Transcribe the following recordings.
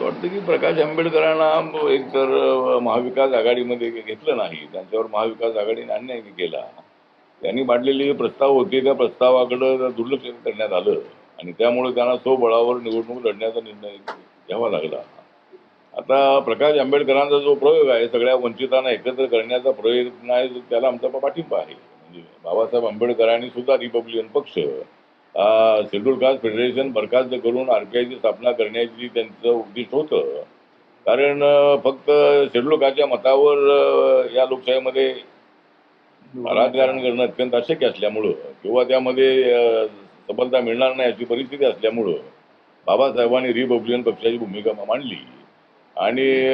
असं वाटतं की प्रकाश आंबेडकरांना एक तर महाविकास आघाडीमध्ये घेतलं नाही. त्यांच्यावर महाविकास आघाडीने अन्याय केला. त्यांनी मांडलेले जे प्रस्ताव होते त्या प्रस्तावाकडं दुर्लक्ष करण्यात आलं आणि त्यामुळे त्यांना स्वबळावर निवडणूक लढण्याचा निर्णय घ्यावा लागला. आता प्रकाश आंबेडकरांचा जो प्रयोग आहे सगळ्या वंचितांना एकत्र करण्याचा प्रयत्न आहे त्याला आमचा पाठिंबा आहे. म्हणजे बाबासाहेब आंबेडकरांनी सुद्धा रिपब्लिकन पक्ष शेड्यूल कास्ट फेडरेशन बरखास्त करून आरपीआयची स्थापना करण्याची त्यांचं उद्दिष्ट होतं. कारण फक्त शेड्यूल कास्टच्या मतावर या लोकशाहीमध्ये राजकारण करणं अत्यंत अशक्य असल्यामुळं किंवा त्यामध्ये सफलता मिळणार नाही अशी परिस्थिती असल्यामुळं बाबासाहेबांनी रिपब्लिकन पक्षाची भूमिका मांडली. आणि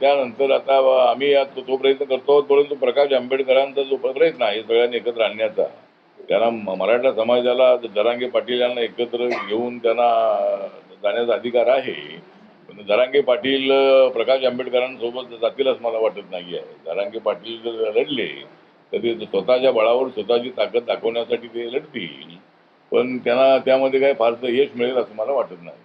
त्यानंतर आता आम्ही या- तो प्रयत्न करतो परंतु प्रकाश आंबेडकरांचा जो प्रयत्न आहे सगळ्यांनी एकत्र आणण्याचा त्यांना मराठा समाजाला दरांगे पाटील यांना एकत्र घेऊन त्यांना जाण्याचा अधिकार आहे. पण दरांगे पाटील प्रकाश आंबेडकरांसोबत जातील असं मला वाटत नाही आहे. दरांगे पाटील जर लढले तर ते स्वतःच्या बळावर स्वतःची ताकद दाखवण्यासाठी ते लढतील. पण त्यांना त्यामध्ये काही फारसं यश मिळेल असं मला वाटत नाही.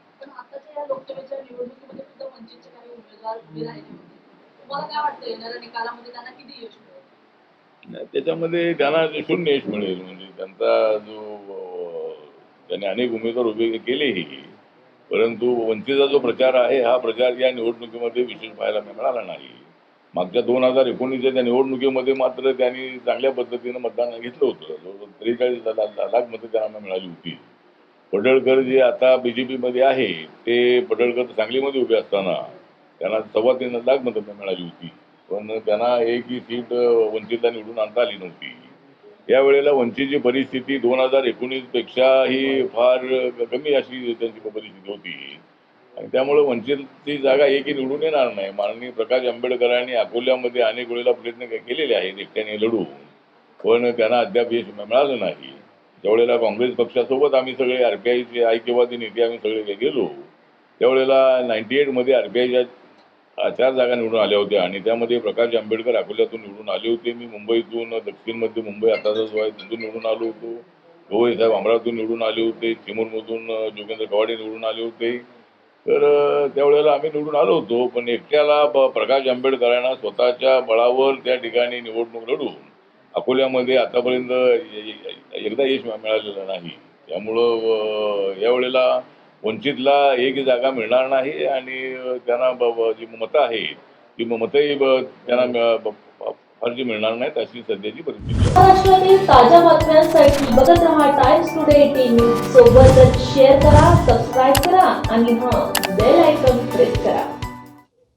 तुम्हाला काय वाटतं येणाऱ्या निकालामध्ये त्यांना किती यश मिळेल? नाही, त्याच्यामध्ये त्यांना शून्य यश मिळेल. म्हणजे त्यांचा जो त्यांनी अनेक उमेदवार उभे केलेही परंतु वंचितचा जो प्रचार आहे हा प्रचार या निवडणुकीमध्ये विशेष पाहायला मिळाला नाही. मागच्या दोन हजार एकोणीसच्या त्या निवडणुकीमध्ये मात्र त्यांनी चांगल्या पद्धतीनं मतदान घेतलं होतं. जवळजवळ त्रेचाळीस लाख मतं त्यांना मिळाली होती. पडळकर जे आता बीजेपीमध्ये आहे ते पडळकर सांगलीमध्ये उभे असताना त्यांना सव्वा तीन लाख मतं मिळाली होती. पण त्यांना एक ही सीट वंचितला निवडून आणता आली नव्हती. यावेळेला वंचितची परिस्थिती दोन हजार एकोणीसपेक्षा ही फार कमी अशी त्यांची परिस्थिती होती. आणि त्यामुळे वंचितची जागा एकही निवडून येणार नाही. माननीय प्रकाश आंबेडकरांनी अकोल्यामध्ये अनेक वेळेला प्रयत्न केलेले आहेत एकट्याने लढून. पण त्यांना अद्याप यश मिळालं नाही. त्यावेळेला काँग्रेस पक्षासोबत आम्ही सगळे आरपीआयचे ऐक्यवादी नेते आम्ही सगळे गेलो त्यावेळेला नाईन्टी एटमध्ये आरपीआयच्या चार जागा निवडून आल्या होत्या आणि त्यामध्ये प्रकाश आंबेडकर अकोल्यातून निवडून आले होते. मी मुंबईतून दक्षिण मध्य मुंबई आताचा जो आहे तिथून निवडून आलो होतो. गोवे साहेब अमरावतीतून निवडून आले होते. चिमूरमधून जोगेंद्र कवाडे निवडून आले होते. तर त्यावेळेला आम्ही निवडून आलो होतो. पण एकट्याला प्रकाश आंबेडकरांना स्वतःच्या बळावर त्या ठिकाणी निवडणूक लढून अकोल्यामध्ये आतापर्यंत एकदा यश मिळालेलं नाही. त्यामुळं यावेळेला वंचितला एक जागा मिळणार नाही आणि त्यांना जी मतं आहेत ती मतंही त्यांना फारशी मिळणार नाहीत अशी सध्याची परिस्थिती महाराष्ट्रातील ताज्या बातम्यांसाठी बघत रहा टाइम्स टुडे टीव्ही सोबतच शेअर करा सबस्क्राईब करा आणि हा बेल आयकॉन